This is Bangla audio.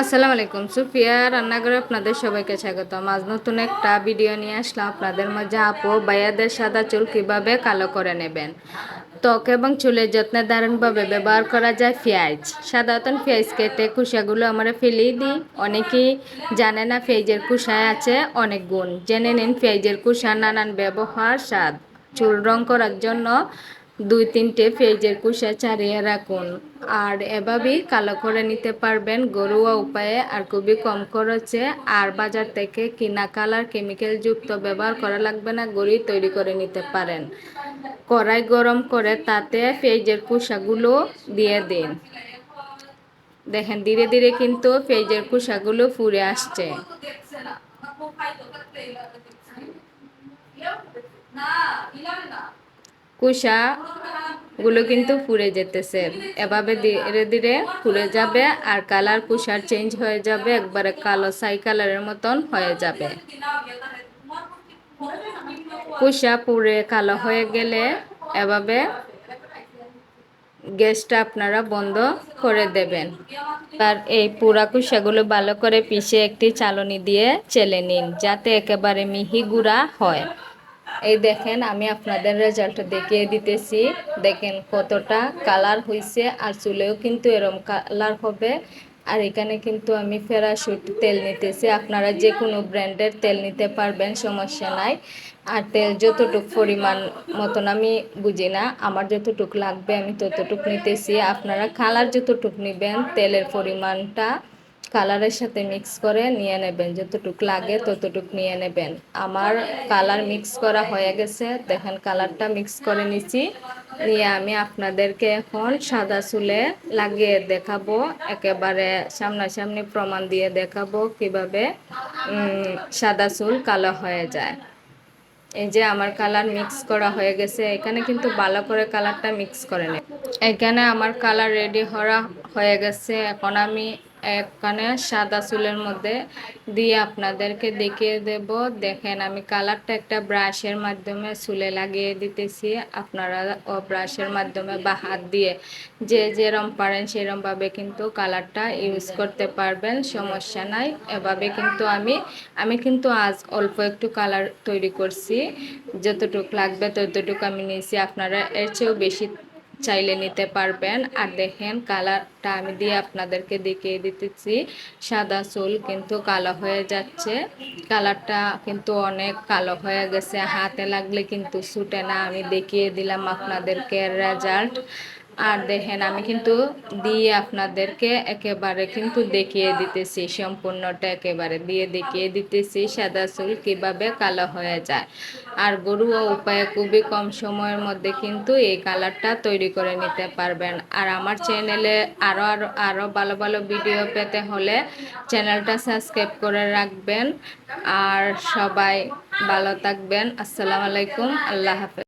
আসসালামু আলাইকুম, সুফিয়া রান্নাঘরে আপনাদের সবাইকে স্বাগত আজ নতুন একটা ভিডিও নিয়ে আসলাম। আপনাদের মাঝে আপু ভাইয়াদের সাদা চুল কীভাবে কালো করে নেবেন? ত্বক এবং চুলের যত্নে দারুণভাবে ব্যবহার করা যায় পেঁয়াজ সাধারণত পেঁয়াজ কেটে কুসাগুলো আমরা ফেলেই দিই। অনেকেই জানে না পেঁয়াজের কুসায় আছে অনেক গুণ। জেনে নিন পেঁয়াজের কুসা নানান ব্যবহার, স্বাদ। চুল রং করার জন্য দুই তিনটে পেঁয়াজের কুসা ছাড়িয়ে রাখুন। আর এভাবেই কালো করে নিতে পারবেন। গরুয়া উপায়ে আর খুবই কম খরচে। আর বাজার থেকে কিনা কালার কেমিক্যাল যুক্ত ব্যবহার করা লাগবে না। গড়ি তৈরি করে নিতে পারেন। কড়াই গরম করে তাতে পেঁয়াজের কুসাগুলো দিয়ে দিন। দেখেন, ধীরে ধীরে কিন্তু পেঁয়াজের কুসাগুলো ফুরে আসছে। না। কুষা গুলো কিন্তু পুড়ে যেতেছে। এভাবে ধীরে ধীরে পুড়ে যাবে আর কালার কুষার চেঞ্জ হয়ে যাবে, একবারে কালো সাই কালারের মতন হয়ে যাবে। কুষা পুড়ে কালো হয়ে গেলে এভাবে গ্যাসটা আপনারা বন্ধ করে দেবেন। আর এই পুরা কুষাগুলো ভালো করে পিষে একটি চালনি দিয়ে চেলে নিন, যাতে একেবারে মিহি গুঁড়া হয়। এই দেখেন, আমি আপনাদের রেজাল্ট দেখিয়ে দিতেছি। দেখেন কতটা কালার হয়েছে আর চুলেও কিন্তু এরম কালার হবে। আর এখানে কিন্তু আমি ফেরাশুট তেল নিতেছি। আপনারা যে কোনো ব্র্যান্ডের তেল নিতে পারবেন, সমস্যা নাই। আর তেল যতটুক পরিমাণ মতন আমি বুঝি না, আমার যতটুক লাগবে আমি ততটুক নিতেছি। আপনারা কালার যতটুক নেবেন, তেলের পরিমাণটা কালারের সাথে মিক্স করে নিয়ে নেবেন। যতটুক লাগে ততটুক নিয়ে নেবেন। আমার কালার মিক্স করা হয়ে গেছে। দেখেন কালারটা মিক্স করে নিছি। নিয়ে আমি আপনাদেরকে এখন সাদা চুলে লাগিয়ে দেখাবো। একেবারে সামনাসামনি প্রমাণ দিয়ে দেখাবো কীভাবে সাদা চুল কালো হয়ে যায়। এই যে আমার কালার মিক্স করা হয়ে গেছে। এখানে কিন্তু ভালো করে কালারটা মিক্স করে নেই এখানে আমার কালার রেডি হওয়া হয়ে গেছে। এখন আমি একখানে সাদা চুলের মধ্যে দিয়ে আপনাদেরকে দেখিয়ে দেব। দেখেন, আমি কালারটা একটা ব্রাশের মাধ্যমে চুলে লাগিয়ে দিতেছি। আপনারা ও ব্রাশের মাধ্যমে বা হাত দিয়ে যে যেরম পারেন সেরমভাবে কিন্তু কালারটা ইউজ করতে পারবেন, সমস্যা নাই। এভাবে কিন্তু আমি আমি কিন্তু আজ অল্প একটু কালার তৈরি করছি। যতটুক লাগবে ততটুকু আমি নিয়েছি। আপনারা এর চেয়েও বেশি চাইলে নিতে পারবেন। আর দেখেন কালারটা আমি দিয়ে আপনাদেরকে দেখিয়ে দিতেছি। সাদা চুল কিন্তু কালো হয়ে যাচ্ছে। কালারটা কিন্তু অনেক কালো হয়ে গেছে। হাতে লাগলে কিন্তু ছুটে না। আমি দেখিয়ে দিলাম আপনাদেরকে রেজাল্ট আর দেখেন, আমি কিন্তু দিয়ে আপনাদেরকে একেবারে কিন্তু দেখিয়ে দিতেছি, সম্পূর্ণটা একেবারে দিয়ে দেখিয়ে দিতেছি, সাদা চুল কীভাবে কালো হয়ে যায়। আর গরুয়া উপায়ে খুবই কম সময়ের মধ্যে কিন্তু এই কালারটা তৈরি করে নিতে পারবেন। আর আমার চ্যানেলে আরও আরও আরও ভালো ভালো ভিডিও পেতে হলে চ্যানেলটা সাবস্ক্রাইব করে রাখবেন। আর সবাই ভালো থাকবেন। আসসালামু আলাইকুম। আল্লাহ হাফেজ।